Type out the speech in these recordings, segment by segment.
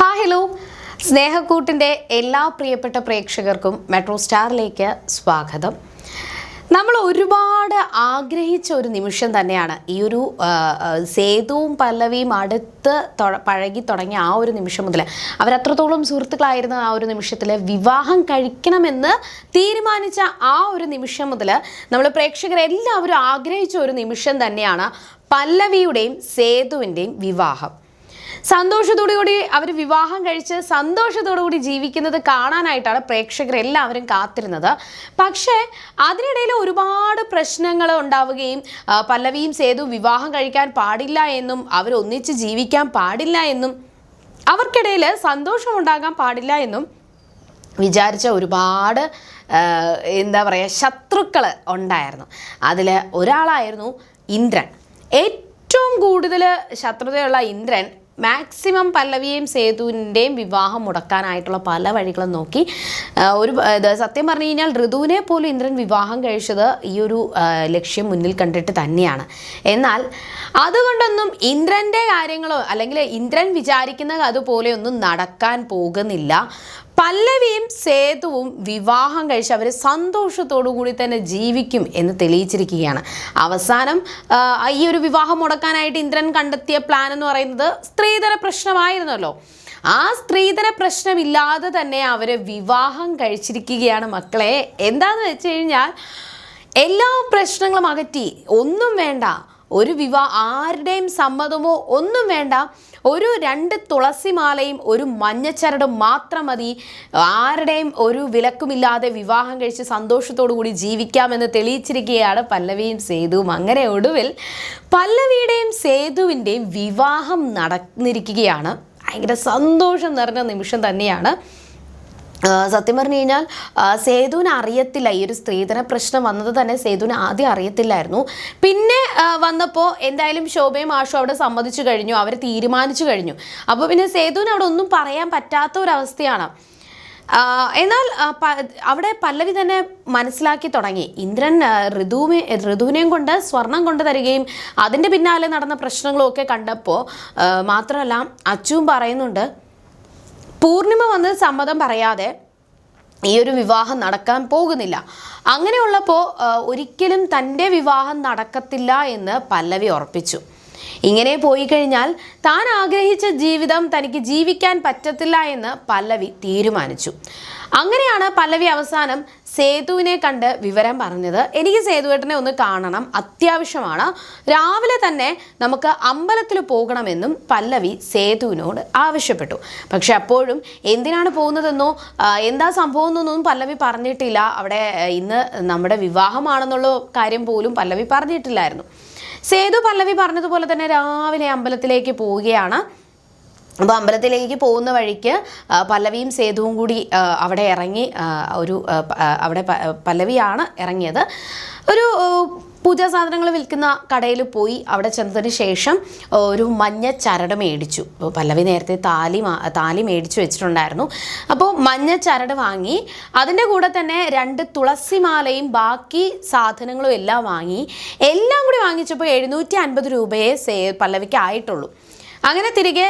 Hi hello. സ്നേഹക്കൂട്ടിന്റെ എല്ലാ പ്രിയപ്പെട്ട പ്രേക്ഷകർക്കും മെട്രോ സ്റ്റാറിലേക്ക് സ്വാഗതം. നമ്മൾ ഒരുപാട് ആഗ്രഹിച്ച ഒരു നിമിഷം തന്നെയാണ് ഈ ഒരു സേതുവും പല്ലവിയും അടുത്ത് പഴകി തുടങ്ങിയ ആ ഒരു നിമിഷം മുതൽ അവരത്രത്തോളം സുഹൃത്തുക്കളായിരുന്ന ആ ഒരു നിമിഷത്തിൽ വിവാഹം കഴിക്കണമെന്ന് തീരുമാനിച്ച ആ ഒരു നിമിഷം മുതൽ നമ്മൾ പ്രേക്ഷകരെല്ലാവരും ആഗ്രഹിച്ച ഒരു നിമിഷം തന്നെയാണ് പല്ലവിയുടെയും സേതുവിന്റെയും വിവാഹം. സന്തോഷത്തോടു കൂടി അവർ വിവാഹം കഴിച്ച് സന്തോഷത്തോടു കൂടി ജീവിക്കുന്നത് കാണാനായിട്ടാണ് പ്രേക്ഷകർ എല്ലാവരും കാത്തിരുന്നത്. പക്ഷേ അതിനിടയിൽ ഒരുപാട് പ്രശ്നങ്ങൾ ഉണ്ടാവുകയും പല്ലവിയും സേതു വിവാഹം കഴിക്കാൻ പാടില്ല എന്നും അവരൊന്നിച്ച് ജീവിക്കാൻ പാടില്ല എന്നും അവർക്കിടയിൽ സന്തോഷമുണ്ടാകാൻ പാടില്ല എന്നും വിചാരിച്ച ഒരുപാട് എന്താ പറയുക ശത്രുക്കൾ ഉണ്ടായിരുന്നു. അതിൽ ഒരാളായിരുന്നു ഇന്ദ്രൻ. ഏറ്റവും കൂടുതൽ ശത്രുതയുള്ള ഇന്ദ്രൻ മാക്സിമം പല്ലവിയെയും സേതുവിന്റെയും വിവാഹം മുടക്കാനായിട്ടുള്ള പല വഴികളും നോക്കി. ഒരു സത്യം പറഞ്ഞു കഴിഞ്ഞാൽ ഋതുവിനെ പോലും ഇന്ദ്രൻ വിവാഹം കഴിച്ചത് ഈ ഒരു ലക്ഷ്യം മുന്നിൽ കണ്ടിട്ട് തന്നെയാണ്. എന്നാൽ അതുകൊണ്ടൊന്നും ഇന്ദ്രന്റെ കാര്യങ്ങളോ അല്ലെങ്കിൽ ഇന്ദ്രൻ വിചാരിക്കുന്ന അതുപോലെയൊന്നും നടക്കാൻ പോകുന്നില്ല. പല്ലവിയും സേതുവും വിവാഹം കഴിച്ച് അവർ സന്തോഷത്തോടു കൂടി തന്നെ ജീവിക്കും എന്ന് തെളിയിച്ചിരിക്കുകയാണ്. അവസാനം ഈ ഒരു വിവാഹം മുടക്കാനായിട്ട് ഇന്ദ്രൻ കണ്ടെത്തിയ പ്ലാൻ എന്ന് പറയുന്നത് സ്ത്രീധന പ്രശ്നമായിരുന്നല്ലോ. ആ സ്ത്രീധന പ്രശ്നമില്ലാതെ തന്നെ അവർ വിവാഹം കഴിച്ചിരിക്കുകയാണ് മക്കളെ. എന്താന്ന് വെച്ച് കഴിഞ്ഞാൽ എല്ലാ പ്രശ്നങ്ങളും അകറ്റി. ഒന്നും വേണ്ട. ഒരു വിവാ ആരുടെയും സമ്മതമോ ഒന്നും വേണ്ട. ഒരു രണ്ട് തുളസിമാലയും ഒരു മഞ്ഞച്ചരടും മാത്രം മതി. ആരുടെയും ഒരു വിലക്കുമില്ലാതെ വിവാഹം കഴിച്ച് സന്തോഷത്തോടു കൂടി ജീവിക്കാമെന്ന് തെളിയിച്ചിരിക്കുകയാണ് പല്ലവിയും സേതുവും. അങ്ങനെ ഒടുവിൽ പല്ലവിയുടെയും സേതുവിന്റെയും വിവാഹം നടന്നിരിക്കുകയാണ്. ഭയങ്കര സന്തോഷം നിറഞ്ഞ നിമിഷം തന്നെയാണ് സത്യം പറഞ്ഞു കഴിഞ്ഞാൽ സേതുവിന് അറിയത്തില്ല. ഈ ഒരു സ്ത്രീധന പ്രശ്നം വന്നത് തന്നെ സേതുവിന് ആദ്യം അറിയത്തില്ലായിരുന്നു. പിന്നെ വന്നപ്പോൾ എന്തായാലും ശോഭയും ആഷും അവിടെ സമ്മതിച്ചു കഴിഞ്ഞു. അവർ തീരുമാനിച്ചു കഴിഞ്ഞു. അപ്പോൾ പിന്നെ സേതുവിന് അവിടെ ഒന്നും പറയാൻ പറ്റാത്ത ഒരവസ്ഥയാണ് എന്നാൽ അവിടെ പല്ലവി തന്നെ മനസ്സിലാക്കി തുടങ്ങി. ഇന്ദ്രൻ ഋതുവിനെ ഋതുവിനെയും കൊണ്ട് സ്വർണം കൊണ്ട് തരികയും അതിന്റെ പിന്നാലെ നടന്ന പ്രശ്നങ്ങളൊക്കെ കണ്ടപ്പോൾ മാത്രമല്ല അച്ചുവും പറയുന്നുണ്ട് പൂർണിമ വന്ന് സമ്മതം പറയാതെ ഈ ഒരു വിവാഹം നടക്കാൻ പോകുന്നില്ല. അങ്ങനെയുള്ളപ്പോൾ ഒരിക്കലും തന്റെ വിവാഹം നടക്കത്തില്ല എന്ന് പല്ലവി ഉറപ്പിച്ചു. ഇങ്ങനെ പോയി കഴിഞ്ഞാൽ താൻ ആഗ്രഹിച്ച ജീവിതം തനിക്ക് ജീവിക്കാൻ പറ്റത്തില്ല എന്ന് പല്ലവി തീരുമാനിച്ചു. അങ്ങനെയാണ് പല്ലവി അവസാനം സേതുവിനെ കണ്ട് വിവരം പറഞ്ഞത്. എനിക്ക് സേതുവേട്ടനെ ഒന്ന് കാണണം. അത്യാവശ്യമാണ്. രാവിലെ തന്നെ നമുക്ക് അമ്പലത്തിൽ പോകണമെന്നും പല്ലവി സേതുവിനോട് ആവശ്യപ്പെട്ടു. പക്ഷെ അപ്പോഴും എന്തിനാണ് പോകുന്നതെന്നോ എന്താ സംഭവം എന്നൊന്നും പല്ലവി പറഞ്ഞിട്ടില്ല. അവിടെ ഇന്ന് നമ്മുടെ വിവാഹമാണെന്നുള്ള കാര്യം പോലും പല്ലവി പറഞ്ഞിട്ടില്ലായിരുന്നു. സേതു പല്ലവി പറഞ്ഞതുപോലെ തന്നെ രാവിലെ അമ്പലത്തിലേക്ക് പോവുകയാണ്. അപ്പോൾ അമ്പലത്തിലേക്ക് പോകുന്ന വഴിക്ക് പല്ലവിയും സേതുവും കൂടി അവിടെ ഇറങ്ങി ഒരു അവിടെ പല്ലവിയാണ് ഇറങ്ങിയത്. ഒരു പൂജാ സാധനങ്ങൾ വിൽക്കുന്ന കടയിൽ പോയി അവിടെ ചെന്നതിന് ശേഷം ഒരു മഞ്ഞ ചരട് മേടിച്ചു. പല്ലവി നേരത്തെ താലി താലി മേടിച്ചു വെച്ചിട്ടുണ്ടായിരുന്നു. അപ്പോൾ മഞ്ഞ ചരട് വാങ്ങി അതിന്റെ കൂടെ തന്നെ രണ്ട് തുളസിമാലയും ബാക്കി സാധനങ്ങളും എല്ലാം വാങ്ങി. എല്ലാം കൂടി വാങ്ങിച്ചപ്പോൾ എഴുന്നൂറ്റി അൻപത് രൂപയെ സേ പല്ലവിക്ക് ആയിട്ടുള്ളൂ. അങ്ങനെ തിരികെ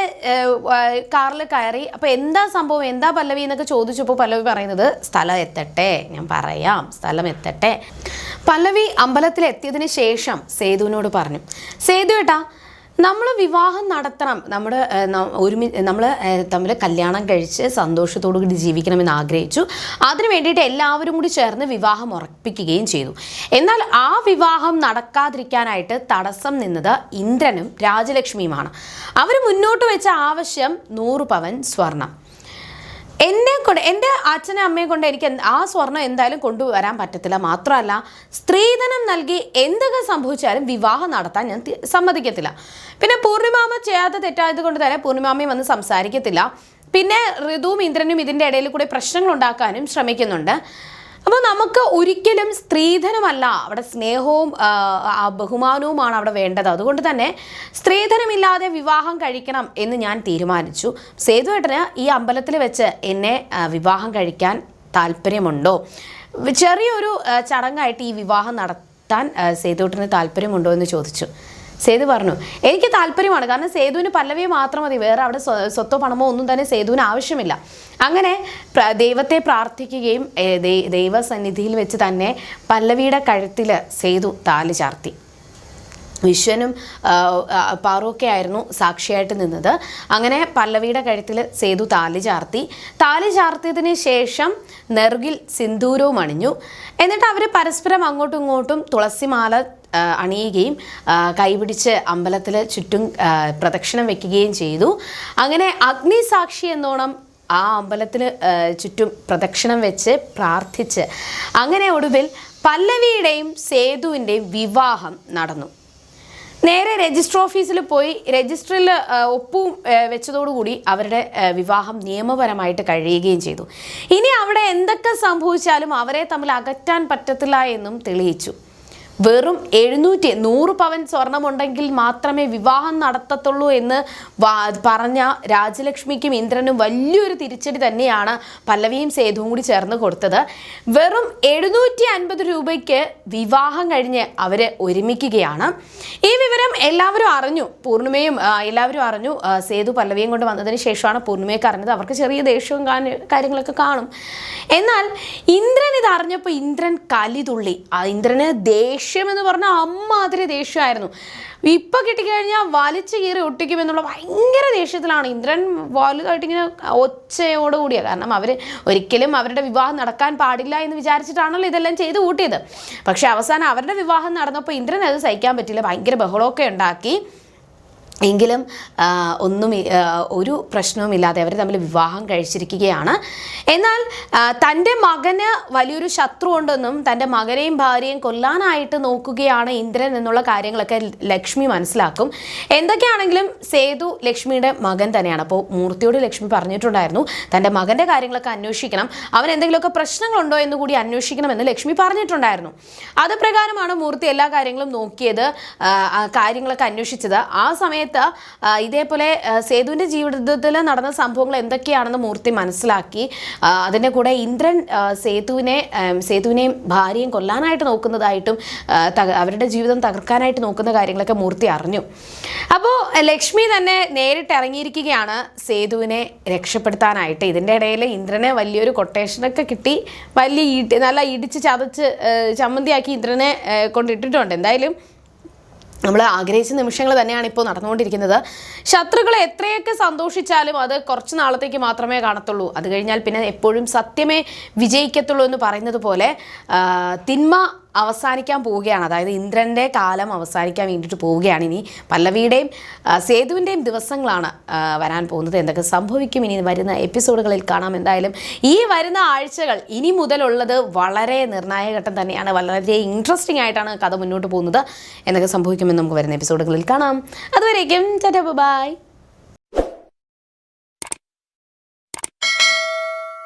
കാറിൽ കയറി. അപ്പോൾ എന്താ സംഭവം? എന്താ പല്ലവി എന്നൊക്കെ ചോദിച്ചപ്പോൾ പല്ലവി പറയുന്നത് സ്ഥലം എത്തട്ടെ ഞാൻ പറയാം സ്ഥലം എത്തട്ടെ. പല്ലവി അമ്പലത്തിൽ എത്തിയതിന് ശേഷം സേതുവിനോട് പറഞ്ഞു സേതു ഏട്ടാ നമ്മൾ വിവാഹം നടത്തണം. നമ്മുടെ ഒരുമി നമ്മൾ തമ്മിൽ കല്യാണം കഴിച്ച് സന്തോഷത്തോടു കൂടി ജീവിക്കണമെന്ന് ആഗ്രഹിച്ചു. അതിനു വേണ്ടിയിട്ട് എല്ലാവരും കൂടി ചേർന്ന് വിവാഹം ഉറപ്പിക്കുകയും ചെയ്തു. എന്നാൽ ആ വിവാഹം നടക്കാതിരിക്കാനായിട്ട് തടസ്സം നിന്നത് ഇന്ദ്രനും രാജലക്ഷ്മിയുമാണ്. അവർ മുന്നോട്ട് വെച്ച ആവശ്യം നൂറ് പവൻ സ്വർണം. എന്നെ കൊണ്ട് എന്റെ അച്ഛനും അമ്മയെ കൊണ്ട് എനിക്ക് ആ സ്വർണം എന്തായാലും കൊണ്ടുവരാൻ പറ്റത്തില്ല. മാത്രമല്ല സ്ത്രീധനം നൽകി എന്തൊക്കെ സംഭവിച്ചാലും വിവാഹം നടത്താൻ ഞാൻ സമ്മതിക്കത്തില്ല. പിന്നെ പൂർണിമാമ ചെയ്യാത്ത തെറ്റായത് കൊണ്ട് തന്നെ പൂർണിമാമയും വന്ന് സംസാരിക്കത്തില്ല. പിന്നെ ഋതുവും ഇന്ദ്രനും ഇതിന്റെ ഇടയിൽ കൂടെ പ്രശ്നങ്ങൾ ഉണ്ടാക്കാനും ശ്രമിക്കുന്നുണ്ട്. അപ്പോൾ നമുക്ക് ഒരിക്കലും സ്ത്രീധനമല്ല. അവിടെ സ്നേഹവും ബഹുമാനവുമാണ് അവിടെ വേണ്ടത്. അതുകൊണ്ട് തന്നെ സ്ത്രീധനമില്ലാതെ വിവാഹം കഴിക്കണം എന്ന് ഞാൻ തീരുമാനിച്ചു. സേതുവേട്ടന് ഈ അമ്പലത്തിൽ വെച്ച് എന്നെ വിവാഹം കഴിക്കാൻ താല്പര്യമുണ്ടോ? ചെറിയൊരു ചടങ്ങായിട്ട് ഈ വിവാഹം നടത്താൻ സേതുവേട്ടന് താല്പര്യമുണ്ടോ എന്ന് ചോദിച്ചു. സേതു പറഞ്ഞു. എനിക്ക് താല്പര്യമാണ്. കാരണം സേതുവിന് പല്ലവിയെ മാത്രം മതി. വേറെ അവിടെ സ്വ- സ്വത്തോ പണമോ ഒന്നും തന്നെ സേതുവിന് ആവശ്യമില്ല. അങ്ങനെ ദൈവത്തെ പ്രാർത്ഥിക്കുകയും ദൈവസന്നിധിയിൽ വെച്ച് തന്നെ പല്ലവിയുടെ കഴുത്തിൽ സേതു താലി ചാർത്തി. വിശ്വനും പാറുവൊക്കെ ആയിരുന്നു സാക്ഷിയായിട്ട് നിന്നത്. അങ്ങനെ പല്ലവിയുടെ കഴുത്തിൽ സേതു താലി ചാർത്തി. താലി ചാർത്തിയതിന് ശേഷം നെറുകിൽ സിന്ദൂരവും അണിഞ്ഞു. എന്നിട്ട് അവർ പരസ്പരം അങ്ങോട്ടും ഇങ്ങോട്ടും തുളസിമാല അണിയുകയും കൈപിടിച്ച് അമ്പലത്തിൽ ചുറ്റും പ്രദക്ഷിണം വെക്കുകയും ചെയ്തു. അങ്ങനെ അഗ്നിസാക്ഷി എന്നോണം ആ അമ്പലത്തിൽ ചുറ്റും പ്രദക്ഷിണം വെച്ച് പ്രാർത്ഥിച്ച് അങ്ങനെ ഒടുവിൽ പല്ലവിയുടെയും സേതുവിന്റെയും വിവാഹം നടന്നു. നേരെ രജിസ്റ്റർ ഓഫീസിൽ പോയി രജിസ്റ്ററിൽ ഒപ്പും വെച്ചതോടുകൂടി അവരുടെ വിവാഹം നിയമപരമായിട്ട് കഴിയുകയും ചെയ്തു. ഇനി അവിടെ എന്തൊക്കെ സംഭവിച്ചാലും അവരെ തമ്മിൽ അകറ്റാൻ പറ്റത്തില്ല എന്നും തെളിയിച്ചു. വെറും എഴുന്നൂറ്റി നൂറ് പവൻ സ്വർണമുണ്ടെങ്കിൽ മാത്രമേ വിവാഹം നടത്തത്തുള്ളൂ എന്ന് പറഞ്ഞ രാജലക്ഷ്മിക്കും ഇന്ദ്രനും വലിയൊരു തിരിച്ചടി തന്നെയാണ് പല്ലവിയും സേതുവും കൂടി ചേർന്ന് കൊടുത്തത്. വെറും എഴുന്നൂറ്റി അൻപത് രൂപയ്ക്ക് വിവാഹം കഴിഞ്ഞ് അവർ ഒരുമിക്കുകയാണ്. ഈ വിവരം എല്ലാവരും അറിഞ്ഞു. പൂർണിമയും എല്ലാവരും അറിഞ്ഞു. സേതു പല്ലവിയും കൊണ്ട് വന്നതിന് ശേഷമാണ് പൂർണിമയൊക്കെ അറിഞ്ഞത്. അവർക്ക് ചെറിയ ദേഷ്യവും കാര്യങ്ങളൊക്കെ കാണും. എന്നാൽ ഇന്ദ്രൻ ഇത് അറിഞ്ഞപ്പോൾ ഇന്ദ്രൻ കലിതുള്ളി ഇന്ദ്രന് ദേഷ്യം എന്ന് പറഞ്ഞാൽ അമ്മാതിരി ദേഷ്യമായിരുന്നു. ഇപ്പം കിട്ടിക്കഴിഞ്ഞാൽ വലിച്ചു കീറി ഒട്ടിക്കുമെന്നുള്ള ഭയങ്കര ദേഷ്യത്തിലാണ്. ഇന്ദ്രൻ വലുതായിട്ട് ഇങ്ങനെ ഒച്ചയോടുകൂടിയാണ് കാരണം അവർ ഒരിക്കലും അവരുടെ വിവാഹം നടക്കാൻ പാടില്ല എന്ന് വിചാരിച്ചിട്ടാണല്ലോ ഇതെല്ലാം ചെയ്ത് കൂട്ടിയത്. പക്ഷേ അവസാനം അവരുടെ വിവാഹം നടന്നപ്പോൾ ഇന്ദ്രൻ അത് സഹിക്കാൻ പറ്റില്ല. ബഹളമൊക്കെ ഉണ്ടാക്കി. എങ്കിലും ഒന്നും ഒരു പ്രശ്നവുമില്ലാതെ അവർ തമ്മിൽ വിവാഹം കഴിച്ചിരിക്കുകയാണ്. എന്നാൽ തന്റെ മകന് വലിയൊരു ശത്രു ഉണ്ടെന്നും തന്റെ മകനെയും ഭാര്യയും കൊല്ലാനായിട്ട് നോക്കുകയാണ് ഇന്ദ്രൻ എന്നുള്ള കാര്യങ്ങളൊക്കെ ലക്ഷ്മി മനസ്സിലാക്കും. എന്തൊക്കെയാണെങ്കിലും സേതു ലക്ഷ്മിയുടെ മകൻ തന്നെയാണ്. അപ്പോൾ മൂർത്തിയോട് ലക്ഷ്മി പറഞ്ഞിട്ടുണ്ടായിരുന്നു തന്റെ മകന്റെ കാര്യങ്ങളൊക്കെ അന്വേഷിക്കണം അവൻ എന്തെങ്കിലുമൊക്കെ പ്രശ്നങ്ങളുണ്ടോ എന്ന് കൂടി അന്വേഷിക്കണമെന്ന് ലക്ഷ്മി പറഞ്ഞിട്ടുണ്ടായിരുന്നു. അത് പ്രകാരമാണ് മൂർത്തി എല്ലാ കാര്യങ്ങളും നോക്കിയത് കാര്യങ്ങളൊക്കെ അന്വേഷിച്ചത്. ആ സമയത്ത് ആ, ഇതേപോലെ സേതുവിന്റെ ജീവിതത്തിൽ നടന്ന സംഭവങ്ങൾ എന്തൊക്കെയാണെന്ന് മൂർത്തി മനസ്സിലാക്കി. അതിന്റെ കൂടെ ഇന്ദ്രൻ സേതുവിനെ സേതുവിനെയും ഭാര്യയും കൊല്ലാനായിട്ട് നോക്കുന്നതായിട്ടും അവരുടെ ജീവിതം തകർക്കാനായിട്ട് നോക്കുന്ന കാര്യങ്ങളൊക്കെ മൂർത്തി അറിഞ്ഞു. അപ്പോൾ ലക്ഷ്മി തന്നെ നേരിട്ട് ഇറങ്ങിയിരിക്കുകയാണ് സേതുവിനെ രക്ഷപ്പെടുത്താനായിട്ട്. ഇതിന്റെ ഇടയിൽ ഇന്ദ്രനെ വലിയൊരു കൊട്ടേഷനൊക്കെ കിട്ടി. വലിയ ഇടി നല്ല ഇടിച്ച് ചതച്ച് ചമ്മന്തിയാക്കി ഇന്ദ്രനെ കൊണ്ടിട്ടിട്ടുണ്ട്. എന്തായാലും നമ്മൾ ആഗ്രഹിച്ച നിമിഷങ്ങൾ തന്നെയാണ് ഇപ്പോൾ നടന്നുകൊണ്ടിരിക്കുന്നത്. ശത്രുക്കളെ എത്രയൊക്കെ സന്തോഷിച്ചാലും അത് കുറച്ച് നാളത്തേക്ക് മാത്രമേ കാണത്തുള്ളൂ. അത് കഴിഞ്ഞാൽ പിന്നെ എപ്പോഴും സത്യമേ വിജയിക്കത്തുള്ളൂ എന്ന് പറയുന്നത് പോലെ തിന്മ അവസാനിക്കാൻ പോവുകയാണ്. അതായത് ഇന്ദ്രന്റെ കാലം അവസാനിക്കാൻ വേണ്ടിയിട്ട് പോവുകയാണ്. ഇനി പല്ലവിയുടെയും സേതുവിന്റെയും ദിവസങ്ങളാണ് വരാൻ പോകുന്നത്. എന്തൊക്കെ സംഭവിക്കും ഇനി വരുന്ന എപ്പിസോഡുകളിൽ കാണാം. എന്തായാലും ഈ വരുന്ന ആഴ്ചകൾ ഇനി മുതലുള്ളത് വളരെ നിർണായക ഘട്ടം തന്നെയാണ്. വളരെ ഇൻട്രസ്റ്റിംഗ് ആയിട്ടാണ് കഥ മുന്നോട്ട് പോകുന്നത്. എന്തൊക്കെ സംഭവിക്കുമെന്ന് നമുക്ക് വരുന്ന എപ്പിസോഡുകളിൽ കാണാം. അതുവരേക്കും ബൈ.